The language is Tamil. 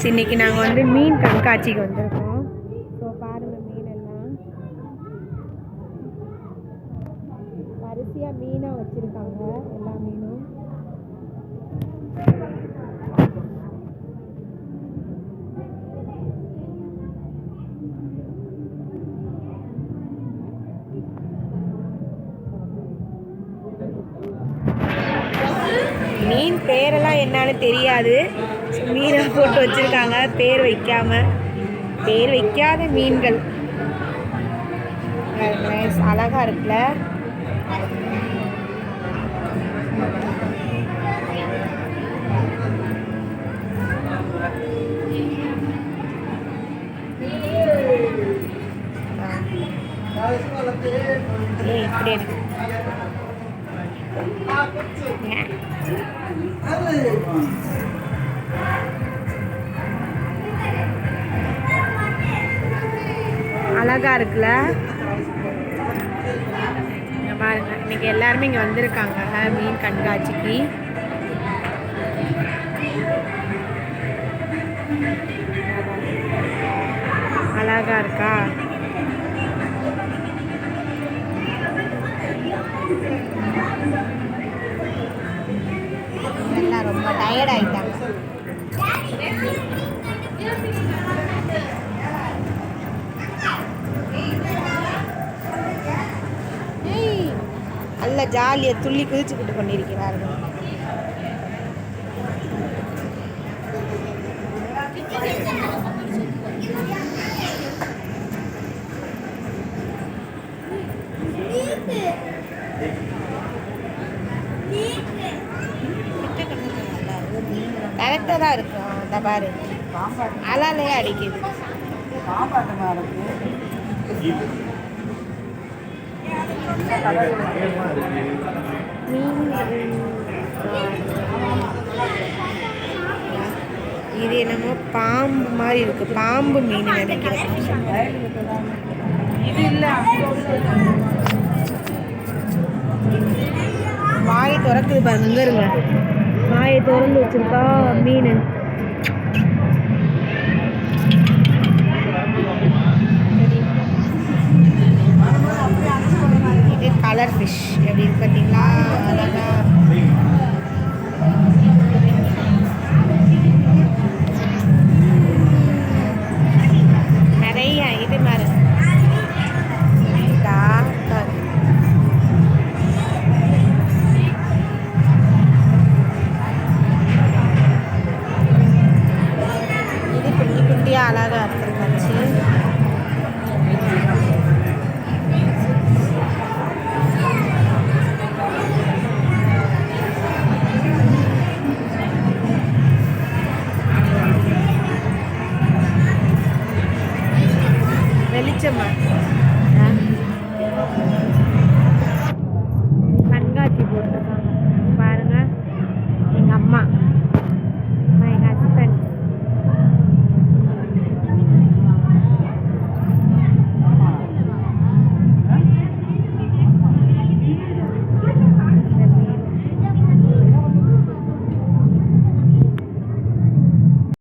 ஃப்ரெண்ட்ஸ் இன்னைக்கு நாங்கள் வந்து மீன் கண்காட்சிக்கு வந்திருக்கோம். ஸோ பாருங்கள் மீன் எல்லாம் வரிசையாக மீனாக வச்சுருக்காங்க எல்லா மீனும். மீன் பேரெல்லாம் என்னன்னு தெரியாது. மீனை போட்டு வச்சுருக்காங்க. பேர் வைக்காம. பேர் வைக்காத மீன்கள். அழகாக அழகா இருக்குல்ல. ஏய், இப்படி இருக்கு அழகா இருக்குல்ல? பாருங்க. இன்னைக்கு எல்லாருமே இங்க வந்திருக்காங்க. மீன் கண்காட்சிக்கு. அழகா இருக்கா? எல்லாம் ரொம்ப டயர்ட் ஆயிட்டா நல்ல ஜாலியாக துள்ளி குதிச்சுக்கிட்டு கொண்டிருக்கிறார்கள். கரெக்டாக தான் இருக்கும் இந்த பாரு. அலாலையே அடிக்குது. இது என்னமோ பாம்பு மாதிரி இருக்கு. பாம்பு மீன் நினைக்கிறேன். இது இல்லை. வாயை திறக்குது பாருங்க இருங்க. வாயை திறந்து வச்சிருக்கா மீன். ஃபிஷ் எப்படி இருக்கு பார்த்தீங்களா அழகா வெளிச்சமா கண்காட்சி போட்டிருக்காங்க பாருங்க எங்கள் அம்மா